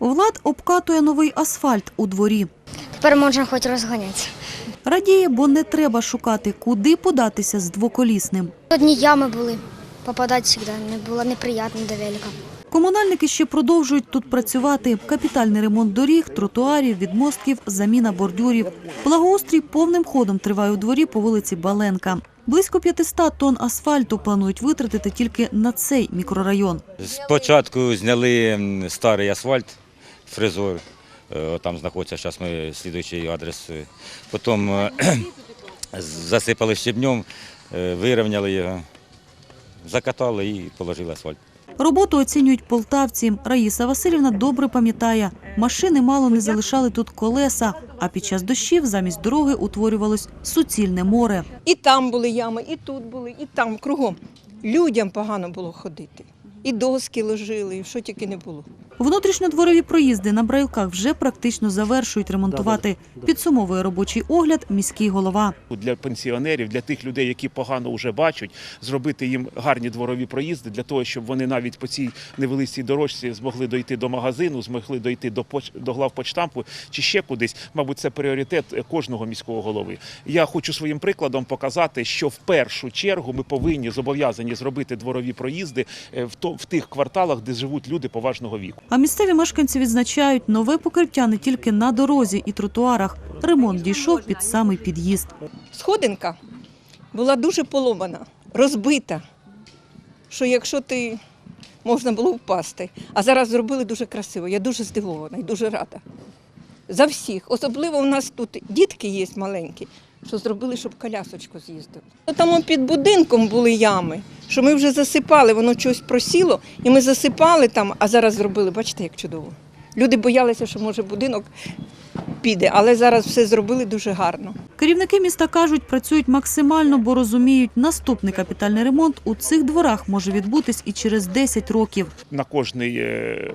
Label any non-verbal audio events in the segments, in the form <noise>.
Влад обкатує новий асфальт у дворі. Тепер можна хоч розганятися. Радіє, бо не треба шукати, куди податися з двоколісним. Одні ями були. Попадати завжди не було неприємно до велика. Комунальники ще продовжують тут працювати. Капітальний ремонт доріг, тротуарів, відмостків, заміна бордюрів. Благоустрій повним ходом триває у дворі по вулиці Баленка. Близько 500 тонн асфальту планують витратити тільки на цей мікрорайон. Спочатку зняли старий асфальт, фрезор, е, там знаходиться зараз ми слідуючий адрес. е. Потім е, <clears throat> засипали щебнем, е, вирівняли його, закатали і положили асфальт. Роботу оцінюють полтавці. Раїса Васильівна добре пам'ятає, машини мало не залишали тут колеса, а під час дощів замість дороги утворювалось суцільне море. І там були ями, і тут були, і там, кругом. Людям погано було ходити. І доски ложили, і що тільки не було. Внутрішньодворові проїзди на брайлках вже практично завершують ремонтувати. Підсумовує робочий огляд міський голова. для пенсіонерів, для тих людей, які погано вже бачать, зробити їм гарні дворові проїзди для того, щоб вони навіть по цій невеличкій дорожці змогли дойти до магазину, змогли дойти до поч... до главпочтампу чи ще кудись. Мабуть, це пріоритет кожного міського голови. Я хочу своїм прикладом показати, що в першу чергу ми повинні зобов'язані зробити дворові проїзди е, в то в тих кварталах, де живуть люди поважного віку. А місцеві мешканці відзначають нове покриття не тільки на дорозі і тротуарах. Ремонт дійшов під самий під'їзд. Сходинка була дуже поломана, розбита, що якщо ти можна було впасти. А зараз зробили дуже красиво. Я дуже здивована і дуже рада. За всіх. Особливо у нас тут дітки є маленькі, що зробили, щоб колясочку з'їздили. Ну, Там під будинком були ями, що ми вже засипали, воно щось просіло, і ми засипали там, а зараз зробили, бачите, як чудово. Люди боялися, що може будинок піде, але зараз все зробили дуже гарно. Керівники міста кажуть, працюють максимально, бо розуміють, наступний капітальний ремонт у цих дворах може відбутись і через 10 років. на кожний е,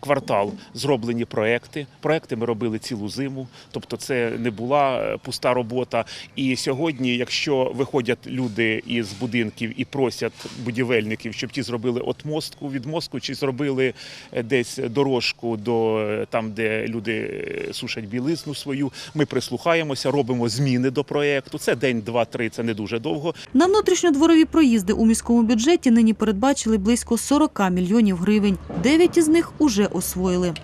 квартал зроблені проекти. Проекти ми робили цілу зиму, тобто це не була е, пуста робота. І сьогодні, якщо виходять люди із будинків і просять будівельників, щоб ті зробили отмостку, відмостку, чи зробили е, десь дорожку до е, там, де люди сушать білизну свою, ми прислухаємося, робимо зміни до проекту. Це день, два, три, це не дуже довго. На внутрішньодворові проїзди у міському бюджеті нині передбачили близько 40 мільйонів гривень. Дев'ять із них уже освоїли.